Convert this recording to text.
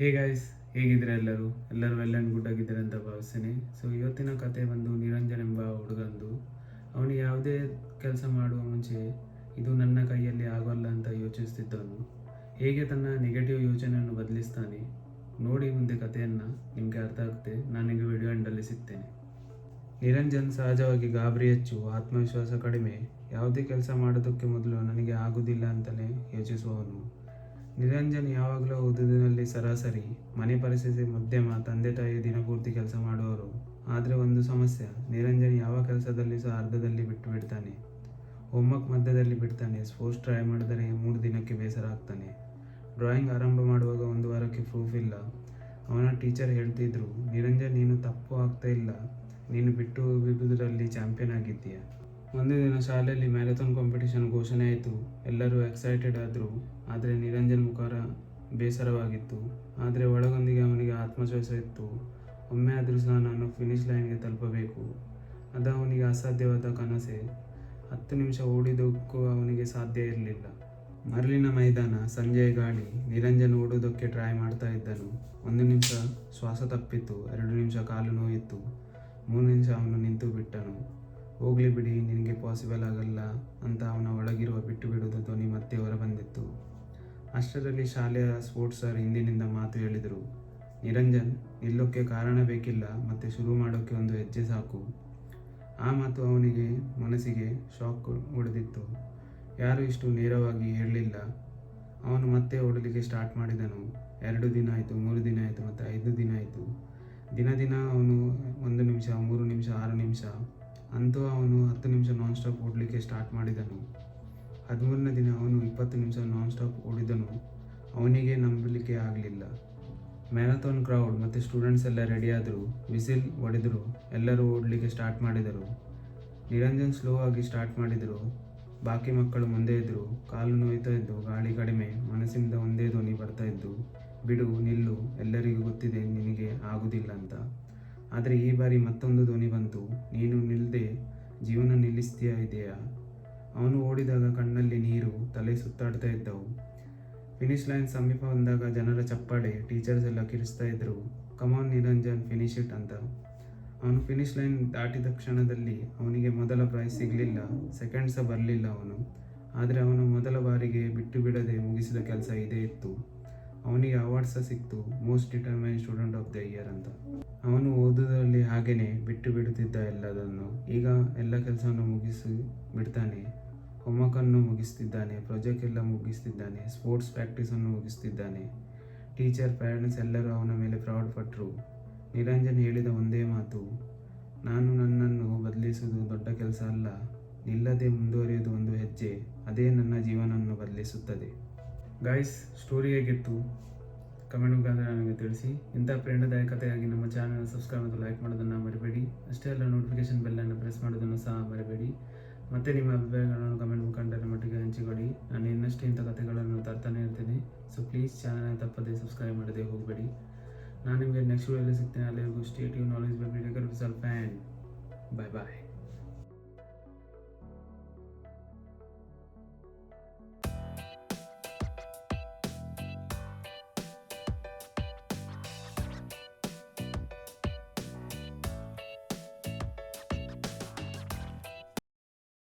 Hey guys ಹೇಗಿದ್ರೆ ಎಲ್ಲರೂ? ಎಲ್ಲರೂ well and good ಆಗಿದ್ದಾರೆ ಅಂತ ಭಾವಿಸ್ತೇನೆ. ಸೊ ಇವತ್ತಿನ ಕತೆ ಬಂದು ನಿರಂಜನ್ ಎಂಬ ಹುಡುಗಂದು. ಅವನು ಯಾವುದೇ ಕೆಲಸ ಮಾಡುವ ಮುಂಚೆ ಇದು ನನ್ನ ಕೈಯಲ್ಲಿ ಆಗೋಲ್ಲ ಅಂತ ಯೋಚಿಸ್ತಿದ್ದವನು. ಹೇಗೆ ತನ್ನ ನೆಗೆಟಿವ್ ಯೋಚನೆಯನ್ನು ಬದಲಿಸ್ತಾನೆ? ನೋಡಿ ಮುಂದೆ ಕಥೆಯನ್ನು, ನಿಮಗೆ ಅರ್ಥ ಆಗುತ್ತೆ. ನನಗೆ ವಿಡಿಯೋ ಎಂಡಲ್ಲಿ ಸಿಗ್ತೇನೆ. ನಿರಂಜನ್ ಸಹಜವಾಗಿ ಗಾಬರಿ ಹೆಚ್ಚು, ಆತ್ಮವಿಶ್ವಾಸ ಕಡಿಮೆ. ಯಾವುದೇ ಕೆಲಸ ಮಾಡೋದಕ್ಕೆ ಮೊದಲು ನನಗೆ ಆಗುವುದಿಲ್ಲ ಅಂತಲೇ ಯೋಚಿಸುವವನು. ನಿರಂಜನ್ ಯಾವಾಗಲೂ ಓದುವುದರಲ್ಲಿ ಸರಾಸರಿ, ಮನೆ ಪರಿಸ್ಥಿತಿ ಮಧ್ಯಮ, ತಂದೆ ತಾಯಿ ದಿನಪೂರ್ತಿ ಕೆಲಸ ಮಾಡುವವರು. ಆದರೆ ಒಂದು ಸಮಸ್ಯೆ, ನಿರಂಜನ್ ಯಾವ ಕೆಲಸದಲ್ಲಿ ಸಹ ಅರ್ಧದಲ್ಲಿ ಬಿಟ್ಟು ಬಿಡ್ತಾನೆ. ಹೋಮ್ವರ್ಕ್ ಮಧ್ಯದಲ್ಲಿ ಬಿಡ್ತಾನೆ ಸ್ಪೋರ್ಟ್ಸ್ ಟ್ರೈ ಮಾಡಿದರೆ ಮೂರು ದಿನಕ್ಕೆ ಬೇಸರ ಆಗ್ತಾನೆ ಡ್ರಾಯಿಂಗ್ ಆರಂಭ ಮಾಡುವಾಗ ಒಂದು ವಾರಕ್ಕೆ ಪ್ರೂಫ್ ಇಲ್ಲ. ಅವನ ಟೀಚರ್ ಹೇಳ್ತಿದ್ರು, ನಿರಂಜನ್, ನೀನು ತಪ್ಪು ಆಗ್ತಾ ಇಲ್ಲ. ನೀನು ಬಿಟ್ಟು ಬಿಡುವುದರಲ್ಲಿ ಚಾಂಪಿಯನ್ ಆಗಿದ್ದೀಯ. ಒಂದು ದಿನ ಶಾಲೆಯಲ್ಲಿ ಮ್ಯಾರಥಾನ್ ಕಾಂಪಿಟೇಷನ್ ಘೋಷಣೆ ಆಯಿತು. ಎಲ್ಲರೂ ಎಕ್ಸೈಟೆಡ್ ಆದರು. ಆದರೆ ನಿರಂಜನ್ ಮುಖರ ಬೇಸರವಾಗಿತ್ತು. ಆದರೆ ಒಳಗೊಂದಿಗೆ ಅವನಿಗೆ ಆತ್ಮವಿಶ್ವಾಸ ಇತ್ತು. ಒಮ್ಮೆ ಆದರೂ ಸಹ ನಾನು ಫಿನಿಶ್ ಲೈನ್ಗೆ ತಲುಪಬೇಕು. ಅದು ಅವನಿಗೆ ಅಸಾಧ್ಯವಾದ ಕನಸೆ. ಹತ್ತು ನಿಮಿಷ ಓಡಿದಕ್ಕೂ ಅವನಿಗೆ ಸಾಧ್ಯ ಇರಲಿಲ್ಲ. ಮರಳಿನ ಮೈದಾನ, ಸಂಜೆಯ ಗಾಳಿ, ನಿರಂಜನ್ ಓಡೋದಕ್ಕೆ ಟ್ರೈ ಮಾಡ್ತಾ ಇದ್ದನು. ಒಂದು ನಿಮಿಷ ಶ್ವಾಸ ತಪ್ಪಿತ್ತು, ಎರಡು ನಿಮಿಷ ಕಾಲು ನೋಯಿತ್ತು. ಮೂರು ನಿಮಿಷ ಅವನು ನಿಂತು ಬಿಟ್ಟನು ಹೋಗ್ಲಿ ಬಿಡಿ, ನಿನಗೆ ಪಾಸಿಬಲ್ ಆಗಲ್ಲ ಅಂತ ಅವನ ಒಳಗಿರುವ ಬಿಟ್ಟು ಬಿಡುವುದು ಧ್ವನಿ ಮತ್ತೆ ಹೊರಬಂದಿತ್ತು. ಅಷ್ಟರಲ್ಲಿ ಶಾಲೆಯ ಸ್ಪೋರ್ಟ್ಸ್ ಸರ್ ಹಿಂದಿನಿಂದ ಮಾತು ಹೇಳಿದರು, ನಿರಂಜನ್ ನಿಲ್ಲೋಕ್ಕೆ ಕಾರಣ ಬೇಕಿಲ್ಲ ಮತ್ತೆ ಶುರು ಮಾಡೋಕ್ಕೆ ಒಂದು ಹೆಜ್ಜೆ ಸಾಕು. ಆ ಮಾತು ಅವನಿಗೆ, ಮನಸ್ಸಿಗೆ ಶಾಕ್ ಹೊಡೆದಿತ್ತು. ಯಾರು ಇಷ್ಟು ನೇರವಾಗಿ ಹೇಳಲಿಲ್ಲ. ಅವನು ಮತ್ತೆ ಓಡಲಿಕ್ಕೆ ಸ್ಟಾರ್ಟ್ ಮಾಡಿದನು. ಎರಡು ದಿನ ಆಯಿತು, ಮೂರು ದಿನ ಆಯಿತು ಮತ್ತು ಐದು ದಿನ ಆಯಿತು. ದಿನ ದಿನ ಅವನು ಒಂದು ನಿಮಿಷ, ಮೂರು ನಿಮಿಷ, ಆರು ನಿಮಿಷ. ಅಂತೂ ಅವನು ಹತ್ತು ನಿಮಿಷ ನಾನ್ ಸ್ಟಾಪ್ ಓಡಲಿಕ್ಕೆ ಸ್ಟಾರ್ಟ್ ಮಾಡಿದನು. ಹದಿಮೂರನೇ ದಿನ ಅವನು ಇಪ್ಪತ್ತು ನಿಮಿಷ ನಾನ್ ಸ್ಟಾಪ್ ಓಡಿದನು. ಅವನಿಗೆ ನಂಬಲಿಕ್ಕೆ ಆಗಲಿಲ್ಲ. ಮ್ಯಾರಥಾನ್ ಕ್ರೌಡ್ ಮತ್ತು ಸ್ಟೂಡೆಂಟ್ಸ್ ಎಲ್ಲ ರೆಡಿಯಾದರು ವಿಸಿಲ್ ಹೊಡೆದರು. ಎಲ್ಲರೂ ಓಡಲಿಕ್ಕೆ ಸ್ಟಾರ್ಟ್ ಮಾಡಿದರು. ನಿರಂಜನ್ ಸ್ಲೋ ಆಗಿ ಸ್ಟಾರ್ಟ್ ಮಾಡಿದರು. ಬಾಕಿ ಮಕ್ಕಳು ಮುಂದೆ ಇದ್ದರು ಕಾಲು ನೋಯ್ತಾ ಇದ್ದು, ಗಾಳಿ ಕಡಿಮೆ, ಮನಸ್ಸಿಂದ ಒಂದೇ ಧ್ವನಿ ಬರ್ತಾ ಇದ್ದು, ಬಿಡು, ನಿಲ್ಲು, ಎಲ್ಲರಿಗೂ ಗೊತ್ತಿದೆ, ನಿನಗೆ ಆಗುವುದಿಲ್ಲ ಅಂತ. ಆದರೆ ಈ ಬಾರಿ ಮತ್ತೊಂದು ಧ್ವನಿ ಬಂತು. ನೀನು ನಿಲ್ಲದೆ ಜೀವನ ನಿಲ್ಲಿಸ್ತೀಯ ಇದೆಯಾ ಅವನು ಓಡಿದಾಗ ಕಣ್ಣಲ್ಲಿ ನೀರು, ತಲೆ ಸುತ್ತಾಡ್ತಾ ಇದ್ದವು. ಫಿನಿಶ್ ಲೈನ್ ಸಮೀಪ ಬಂದಾಗ ಜನರ ಚಪ್ಪಾಳೆ, ಟೀಚರ್ಸ್ ಎಲ್ಲ ಕಿರಿಸ್ತಾ ಇದ್ದರು ಕಮಾನ್ ನಿರಂಜನ್, ಫಿನಿಶ್ ಇಟ್ ಅಂತ. ಅವನು ಫಿನಿಶ್ ಲೈನ್ ದಾಟಿದ ಕ್ಷಣದಲ್ಲಿ ಅವನಿಗೆ ಮೊದಲ ಪ್ರೈಸ್ ಸಿಗಲಿಲ್ಲ ಸೆಕೆಂಡ್ ಸಹ ಬರಲಿಲ್ಲ ಅವನು. ಆದರೆ ಅವನು ಮೊದಲ ಬಾರಿಗೆ ಬಿಟ್ಟು ಬಿಡದೆ ಮುಗಿಸಿದ ಕೆಲಸ ಇದೇ ಇತ್ತು. ಅವನಿಗೆ ಅವಾರ್ಡ್ ಸಹ ಸಿಕ್ತು. Most determine student of the year ಅಂತ. ಅವನು ಓದುವುದರಲ್ಲಿ ಹಾಗೇನೆ ಬಿಟ್ಟು ಬಿಡುತ್ತಿದ್ದ ಎಲ್ಲದನ್ನು. ಈಗ ಎಲ್ಲ ಕೆಲಸವನ್ನು ಮುಗಿಸಿ ಬಿಡ್ತಾನೆ. ಹೋಮ್ವರ್ಕನ್ನು ಮುಗಿಸ್ತಿದ್ದಾನೆ. ಪ್ರಾಜೆಕ್ಟ್ ಎಲ್ಲ ಮುಗಿಸ್ತಿದ್ದಾನೆ. ಸ್ಪೋರ್ಟ್ಸ್ ಪ್ರಾಕ್ಟೀಸನ್ನು ಮುಗಿಸ್ತಿದ್ದಾನೆ. ಟೀಚರ್ ಪೇರೆಂಟ್ಸ್ ಎಲ್ಲರೂ ಅವನ ಮೇಲೆ ಪ್ರೌಡ್ ಪಟ್ಟರು ನಿರಂಜನ್ ಹೇಳಿದ ಒಂದೇ ಮಾತು, ನಾನು ನನ್ನನ್ನು ಬದಲಿಸುವುದು ದೊಡ್ಡ ಕೆಲಸ ಅಲ್ಲ. ನಿಲ್ಲದೆ ಮುಂದುವರಿಯುವುದು ಒಂದು ಹೆಜ್ಜೆ. ಅದೇ ನನ್ನ ಜೀವನವನ್ನು ಬದಲಿಸುತ್ತದೆ. ಗಾಯ್ಸ್ ಸ್ಟೋರಿ ಹೇಗಿತ್ತು? ಕಮೆಂಟ್ ಮುಖಾಂತರ ನನಗೆ ತಿಳಿಸಿ. ಇಂಥ ಪ್ರೇರಣಾದಾಯಕತೆಯಾಗಿ ನಮ್ಮ ಚಾನಲ್ ಸಬ್ಸ್ಕ್ರೈಬ್ ಮತ್ತು ಲೈಕ್ ಮಾಡೋದನ್ನು ಮರಿಬೇಡಿ. ಅಷ್ಟೇ ಅಲ್ಲ ನೋಟಿಫಿಕೇಶನ್ ಬೆಲ್ಲನ್ನು ಪ್ರೆಸ್ ಮಾಡೋದನ್ನು ಸಹ ಮರಿಬೇಡಿ. ಮತ್ತು ನಿಮ್ಮ ಅಭಿಪ್ರಾಯಗಳನ್ನು ಕಮೆಂಟ್ ಮುಖಾಂತರ ಮಟ್ಟಿಗೆ ಹಂಚಿಕೊಳ್ಳಿ. ನಾನು ಇನ್ನಷ್ಟು ಇಂಥ ಕಥೆಗಳನ್ನು ತರ್ತಾನೆ ಇರ್ತೀನಿ. ಸೊ ಪ್ಲೀಸ್ ಚಾನಲ್ ತಪ್ಪದೆ ಸಬ್ಸ್ಕ್ರೈಬ್ ಮಾಡದೆ ಹೋಗಬೇಡಿ. ನಾನು ನಿಮಗೆ ನೆಕ್ಸ್ಟ್ ವಿಡಿಯೋಲಿ ಸಿಗ್ತೇನೆ. ಅಲ್ಲಿವರೆಗೂ ಸ್ಟೇಟ್ ಯು ನಾಲೆಜ್ ಬೈ ಸ್ವಲ್ಪ ಆ್ಯಂಡ್ ಬಾಯ್ ಬಾಯ್